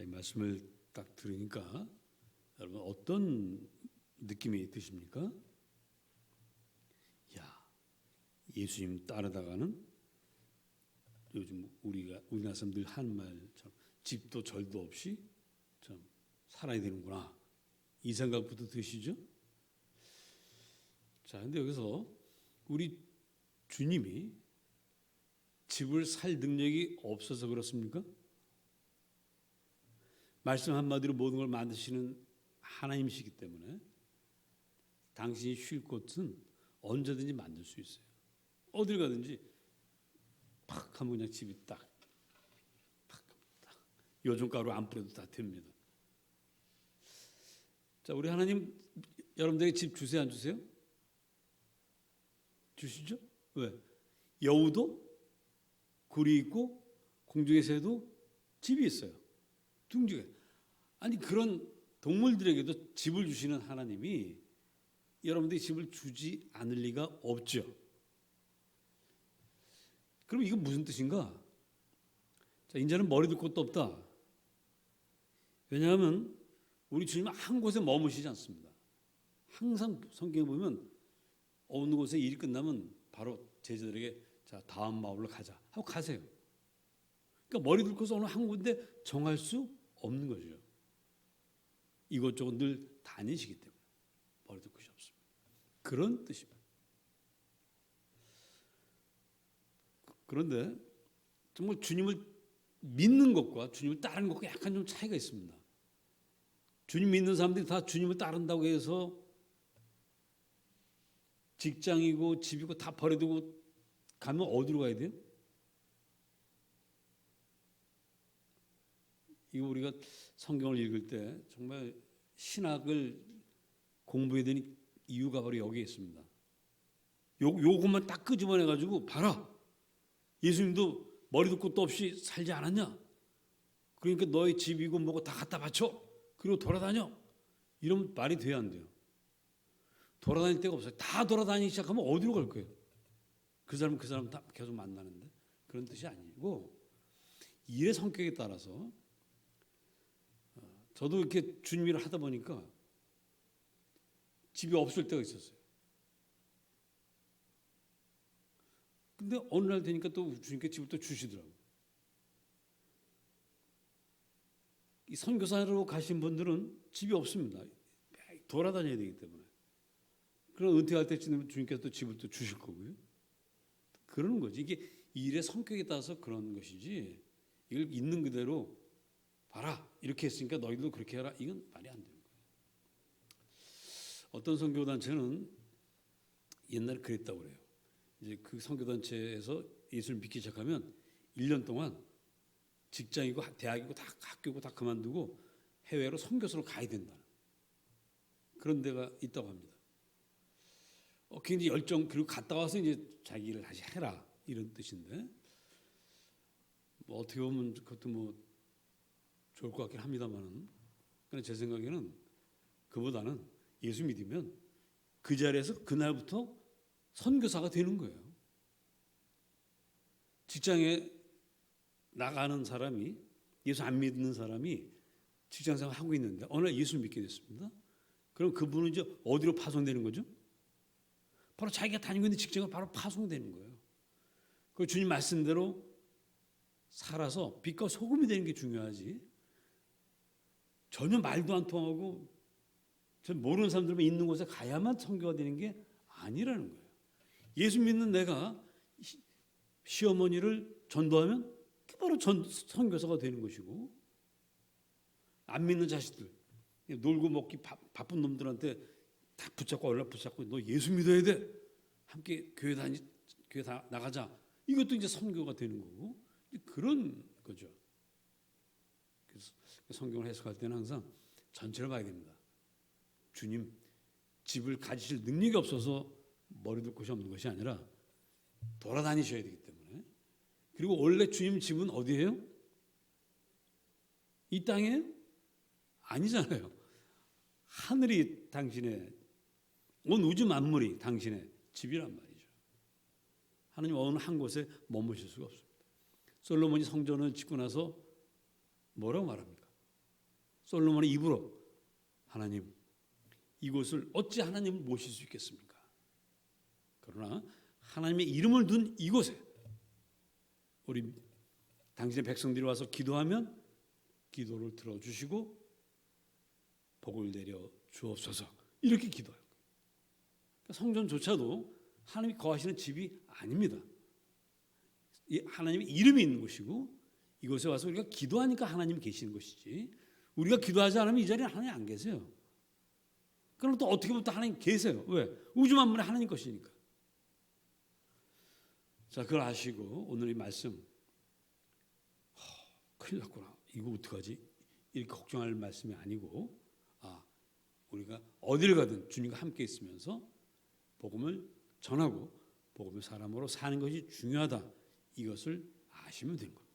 자, 이 말씀을 딱 들으니까 여러분 어떤 느낌이 드십니까? 야, 예수님 따르다가는 요즘 우리가 우리나라 사람들 한 말처럼 집도 절도 없이 참 살아야 되는구나 이 생각부터 드시죠? 자, 근데 여기서 우리 주님이 집을 살 능력이 없어서 그렇습니까? 말씀 한마디로 모든 걸 만드시는 하나님이시기 때문에 당신이 쉴 곳은 언제든지 만들 수 있어요. 어딜 가든지 팍 하면 그냥 집이 딱, 팍, 딱. 요즘 가루 안 뿌려도 다 됩니다. 자, 우리 하나님 여러분들에게 집 주세요, 안 주세요? 주시죠? 왜? 여우도 굴이 있고 공중의 새도 집이 있어요. 둥지에. 아니 그런 동물들에게도 집을 주시는 하나님이 여러분들이 집을 주지 않을 리가 없죠. 그럼 이건 무슨 뜻인가? 자, 이제는 머리 둘 곳도 없다. 왜냐하면 우리 주님은 한 곳에 머무시지 않습니다. 항상 성경에 보면 어느 곳에 일이 끝나면 바로 제자들에게 자 다음 마을로 가자 하고 가세요. 그러니까 머리 둘 곳을 어느 한 군데 정할 수 없는 거죠. 이것저것 늘 다니시기 때문에 머리 둘 곳이 없습니다. 그런 뜻입니다. 그런데 정말 주님을 믿는 것과 주님을 따르는 것과 약간 좀 차이가 있습니다. 주님 믿는 사람들이 다 주님을 따른다고 해서 직장이고 집이고 다 버려두고 가면 어디로 가야 돼요? 이거 우리가 성경을 읽을 때 정말 신학을 공부해야 되는 이유가 바로 여기에 있습니다. 요, 요것만 딱 끄집어내 가지고 봐라. 예수님도 머리도 끝도 없이 살지 않았냐? 그러니까 너의 집이고 뭐고 다 갖다 바쳐. 그리고 돌아다녀. 이러면 말이 돼야 안 돼요. 돌아다닐 데가 없어요. 다 돌아다니기 시작하면 어디로 갈 거예요? 그 사람 그 사람 다 계속 만나는데 그런 뜻이 아니고 일의 성격에 따라서 어, 저도 이렇게 주님 일을 하다 보니까 집이 없을 때가 있었어요. 근데 어느 날 되니까 또 주님께 집을 또 주시더라고요. 이 선교사로 가신 분들은 집이 없습니다. 돌아다녀야 되기 때문에. 그럼 은퇴할 때쯤 주님께서 또 집을 또 주실 거고요. 그러는 거지. 이게 일의 성격에 따라서 그런 것이지. 이걸 있는 그대로 봐라. 이렇게 했으니까 너희도 그렇게 해라. 이건 말이 안 되는 거예요. 어떤 선교 단체는 옛날에 그랬다고 그래요. 이제 그 선교 단체에서 예수를 믿기 시작하면 1년 동안 직장이고 대학이고 다 학교고 다 그만두고 해외로 선교사로 가야 된다. 그런 데가 있다고 합니다. 어, 굉장히 열정 그리고 갔다 와서 이제 자기 일을 다시 해라 이런 뜻인데 뭐 어떻게 보면 그것도 뭐 좋을 것 같긴 합니다만은 그러나 제 생각에는 그보다는 예수 믿으면 그 자리에서 그날부터 선교사가 되는 거예요. 직장에 나가는 사람이 예수 안 믿는 사람이 직장생활 하고 있는데 어느 날 예수 믿게 됐습니다. 그럼 그분은 이제 어디로 파송되는 거죠? 바로 자기가 다니고 있는 직장을 바로 파송되는 거예요. 그 주님 말씀대로 살아서 빛과 소금이 되는 게 중요하지. 전혀 말도 안 통하고 전 모르는 사람들만 있는 곳에 가야만 선교가 되는 게 아니라는 거예요. 예수 믿는 내가 시어머니를 전도하면 바로 전 선교사가 되는 것이고 안 믿는 자식들 놀고 먹기 바, 쁜 놈들한테 다 붙잡고 얼라 붙잡고 너 예수 믿어야 돼 함께 교회 다니 교회 다 나가자 이것도 이제 선교가 되는 거고 그런 거죠. 성경을 해석할 때는 항상 전체를 봐야 됩니다. 주님 집을 가지실 능력이 없어서 머리 둘 곳이 없는 것이 아니라 돌아다니셔야 되기 때문에 그리고 원래 주님 집은 어디예요? 이 땅에 아니잖아요. 하늘이 당신의 온 우주 만물이 당신의 집이란 말이죠. 하나님 어느 한 곳에 머무실 수가 없습니다. 솔로몬이 성전을 짓고 나서 뭐라고 말합니까? 솔로몬의 입으로 하나님 이곳을 어찌 하나님을 모실 수 있겠습니까? 그러나 하나님의 이름을 둔 이곳에 우리 당신의 백성들이 와서 기도하면 기도를 들어주시고 복을 내려 주옵소서 이렇게 기도해요. 그러니까 성전조차도 하나님이 거하시는 집이 아닙니다. 이 하나님의 이름이 있는 곳이고 이곳에 와서 우리가 기도하니까 하나님이 계시는 것이지 우리가 기도하지 않으면 이 자리에 하나님 안 계세요. 그럼 또 어떻게 보면 또 하나님 계세요. 왜? 우주 만물의 하나님 것이니까. 자, 그걸 아시고 오늘 이 말씀 허, 큰일 났구나. 이거 어떡하지? 이렇게 걱정할 말씀이 아니고 아, 우리가 어딜 가든 주님과 함께 있으면서 복음을 전하고 복음의 사람으로 사는 것이 중요하다. 이것을 아시면 된 겁니다.